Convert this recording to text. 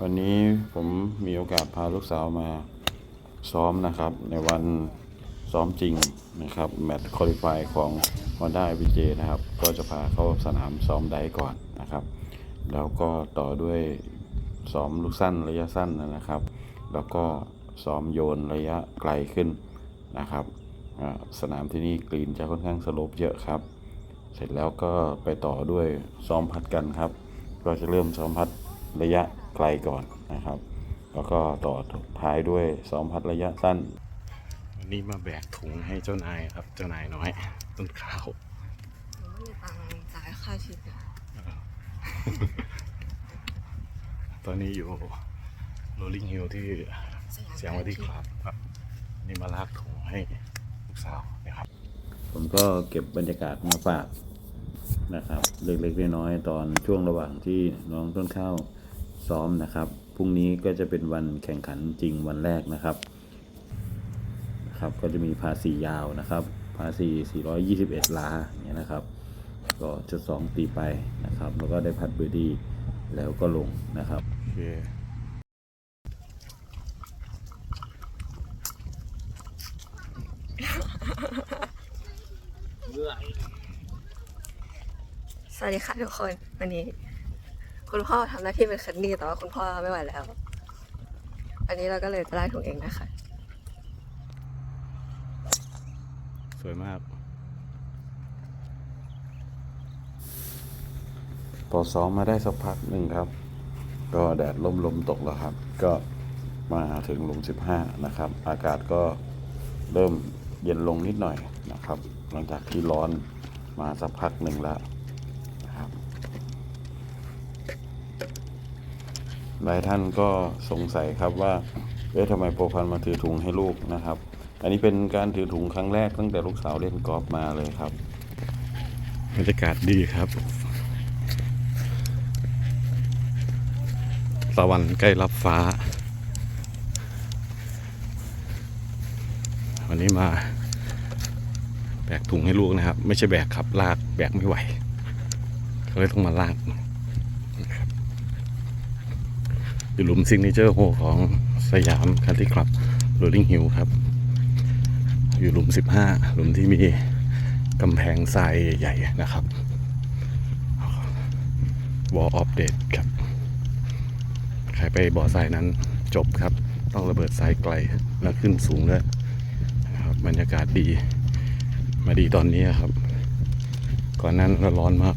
วันนี้ผมมีโอกาสพาลูกสาวมาซ้อมนะครับ ในวันซ้อมจริงนะครับ แมตช์คอลิฟายของ Honda v j นะครับ ก็จะพาเข้าสนามซ้อมได้ก่อนนะครับ แล้วก็ต่อด้วยซ้อมลูกสั้นระยะสั้นนะครับ แล้วก็ซ้อมโยนระยะไกลขึ้นนะครับสนามที่นี่กรีนจะค่อนข้างสโลปเยอะครับ เสร็จแล้วก็ไปต่อด้วยซ้อมพัดกันครับ ก็จะเริ่มซ้อมพัด ระยะไกลก่อนนะครับ แล้วก็ต่อท้ายด้วยซ้อมพัดระยะสั้น วันนี้มาแบกถุงให้เจ้านายครับ เจ้านายน้อย ต้นข้าวหนูไม่มีตังค์จ่ายค่าทิปเนี่ยตอนนี้อยู่โรลลิงฮิลที่สยามเสียงวัดที่คลับครับวันนี่มาลากถุงให้ลูกสาวนะครับ ผมก็เก็บบรรยากาศมาฝากนะครับ เล็กๆน้อยๆตอนช่วงระหว่างที่น้องต้นข้าว ซ้อมนะครับ พรุ่งนี้ก็จะเป็นวันแข่งขันจริงวันแรกนะครับนะครับ ก็จะมีพาสียาวนะครับพาสี421ลาอย่างเงี้ยนะครับก็จุดสองตีไปนะครับ แล้วก็ได้พัดเบอร์ดี้แล้วก็ลงนะครับ โอเคสวัสดีค่ะทุกคน วันนี้ คุณพ่อทำหน้าที่เป็นคันนี่แต่ว่าคุณพ่อไม่ไหวแล้ว อันนี้เราก็เลยจะได้ถุงเองนะคะ สวยมากพอซ้อมมาได้สักพักหนึ่งครับ ก็แดดล่มลมตกแล้วครับ ก็มาถึงหลุม 15 นะครับ อากาศก็เริ่มเย็นลงนิดหน่อยนะครับ หลังจากที่ร้อนมาสักพักหนึ่งแล้วนะครับ หลายท่านก็สงสัยครับว่าเอ๊ะทำไมโปรพันมาถือถุงให้ลูกนะครับ อันนี้เป็นการถือถุงครั้งแรกตั้งแต่ลูกสาวเล่นกอล์ฟมาเลยครับบรรยากาศดีครับตะวันใกล้รับฟ้า วันนี้มาแบกถุงให้ลูกนะครับ ไม่ใช่แบกครับลากแบกไม่ไหวก็เลยต้องมาลากนะครับ อยู่หลุมซิงเจอร์โฮของสยามคันที่คลับโรลลิงฮิลครับ อยู่หลุม 15 หลุมที่มีกำแพงทรายใหญ่นะครับวอลออฟเดตครับ ใครไปบ่อทรายนั้นจบครับ ต้องระเบิดทรายไกลแล้วขึ้นสูงด้วยนะครับบรรยากาศดี มาดีตอนนี้ครับ ก่อนนั้นร้อนมาก